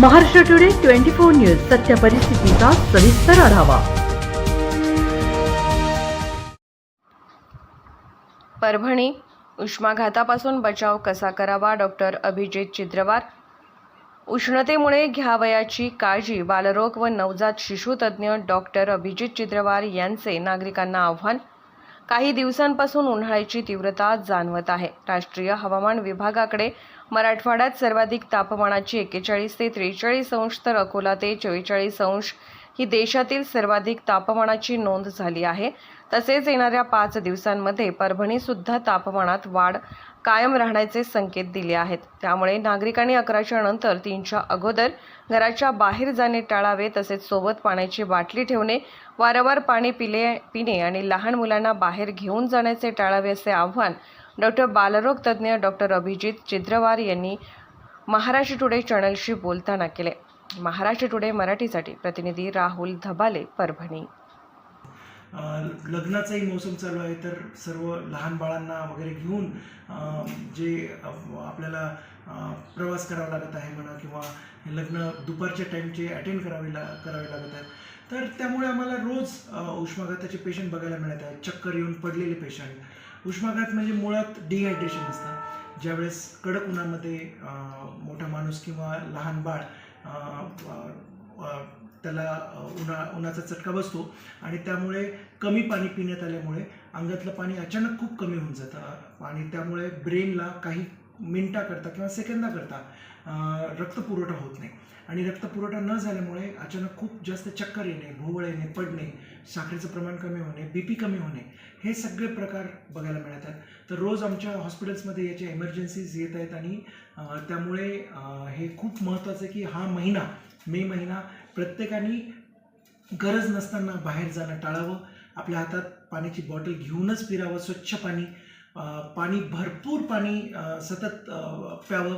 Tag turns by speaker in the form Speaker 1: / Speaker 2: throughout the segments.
Speaker 1: Maharashtra today twenty four news सत्य परिस्थितीचा सविस्तर आढावा.
Speaker 2: परभणी उष्माघातापासून बचाव कसा करावा? डॉक्टर अभिजित चित्रवार उष्णतेमुळे घ्यावयाची काळजी बालरोग व नवजात शिशुतज्ञ डॉक्टर अभिजित चित्रवार यांचे नागरिकांना आव्हान. काही दिवसांपासून उन्हाळ्याची तीव्रता जाणवत आहे. राष्ट्रीय हवामान विभागाकडे मराठवाड्यात सर्वाधिक तापमानाची एक्केचाळीस ते त्रेचाळीस अंश तर अकोला ते चव्वेचाळीस अंश ही देशातील सर्वाधिक तापमानाची नोंद झाली आहे. तसेच येणाऱ्या पाच दिवसांमध्ये परभणीसुद्धा तापमानात वाढ कायम राहण्याचे संकेत दिले आहेत. त्यामुळे नागरिकांनी अकराच्या नंतर तीनच्या अगोदर घराच्या बाहेर जाणे टाळावे तसेच सोबत पाण्याची बाटली ठेवणे वारंवार पाणी पिले पिणे आणि लहान मुलांना बाहेर घेऊन जाण्याचे टाळावे असे आव्हान डॉक्टर बालरोग तज्ज्ञ डॉक्टर अभिजित चिद्रवार यांनी महाराष्ट्र टुडे चॅनलशी बोलताना केले. महाराष्ट्र टुडे मराठीसाठी प्रतिनिधी राहुल धबाले परभणी.
Speaker 3: लग्नाचाही मोसम चालू आहे तर सर्व लहान बाळांना वगैरे घेऊन जे आपल्याला प्रवास करावा लागत आहे म्हणा किंवा लग्न दुपारच्या टाईमचे अटेंड करावे ला करावे लागत आहेत. तर त्यामुळे आम्हाला रोज उष्माघाताचे पेशंट बघायला मिळत आहेत. चक्कर येऊन पडलेले पेशंट उष्माघात म्हणजे मुळात डिहायड्रेशन असतं. ज्यावेळेस कडक उन्हामध्ये मोठा माणूस किंवा लहान बाळ त्याला उन्हा उन्हाचा चटका बसतो आणि त्यामुळे कमी पाणी पिण्यात आल्यामुळे अंगातलं पाणी अचानक खूप कमी होऊन जातं. आणि त्यामुळे ब्रेनला काही मिनटाकरता किंवा सेकंदाकरता रक्तपुरवठा होत नाही. आणि रक्तपुरवठा न झाल्यामुळे अचानक खूप जास्त चक्कर येणे भोवळ येणे पडणे साखरेचं प्रमाण कमी होणे बी पी कमी होणे हे सगळे प्रकार बघायला मिळतात. तर रोज आमच्या हॉस्पिटल्समध्ये याच्या एमर्जन्सीज येत आहेत आणि त्यामुळे हे खूप महत्त्वाचं आहे की हा महिना मे महिना प्रत्येकाने गरज नसताना बाहेर जाणं टाळावं. आपल्या हातात पाण्याची बॉटल घेऊनच फिरावं स्वच्छ पाणी पाणी भरपूर पाणी सतत प्यावं.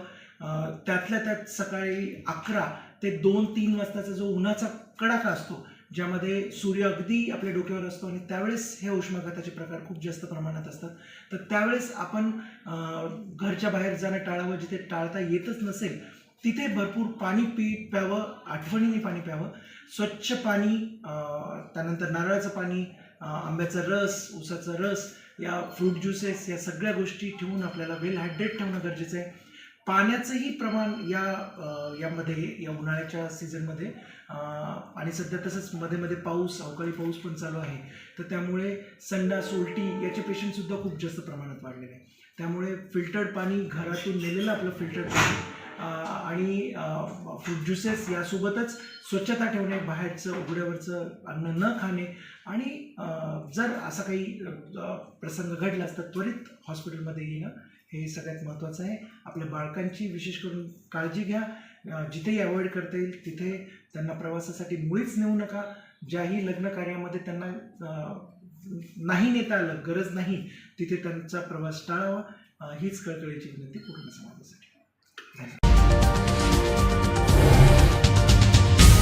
Speaker 3: त्यातल्या त्यात सकाळी अकरा ते दोन तीन वाजताचा जो उन्हाचा कडाका असतो ज्यामध्ये सूर्य अगदी आपल्या डोक्यावर असतो आणि त्यावेळेस हे उष्माघाताचे प्रकार खूप जास्त प्रमाणात असतात. तर त्यावेळेस आपण घरच्या बाहेर जाणं टाळावं जिथे टाळता येतच नसेल तिथे भरपूर पाणी पी प्यावं आठवणीने पाणी प्यावं. स्वच्छ पाणी त्यानंतर नारळाचं पाणी आंब्याचा रस उसाचा रस या फ्रूट ज्युसेस या सगळ्या गोष्टी ठेवून आपल्याला वेल हायड्रेट ठेवणं गरजेचं आहे. पाण्याचंही प्रमाण या यामध्ये या उन्हाळ्याच्या सीझनमध्ये आणि सध्या तसंच मध्ये मध्ये पाऊस अवकाळी पाऊस पण चालू आहे. तर त्यामुळे संडास उलटी याचे पेशंटसुद्धा खूप जास्त प्रमाणात वाढलेले आहे त्यामुळे फिल्टर्ड पाणी घरातून नेलेलं आपलं फिल्टर्ड पाणी आणि फ्रूट ज्युसेस यासोबतच स्वच्छता ठेवणे बाहेरचं उघड्यावरचं अन्न न खाणे आणि जर असा काही प्रसंग घडला तर त्वरित हॉस्पिटलमध्ये येणं हे सगळ्यात महत्त्वाचं आहे. आपल्या बाळकांची विशेष करून काळजी घ्या. जिथेही अवॉइड करता येईल तिथे त्यांना प्रवासासाठी मुळीच नेऊ नका. ज्याही लग्न कार्यामध्ये त्यांना नाही नेता आलं गरज नाही तिथे त्यांचा प्रवास टाळावा. हीच कळकळीची विनंती पूर्ण समाजासाठी.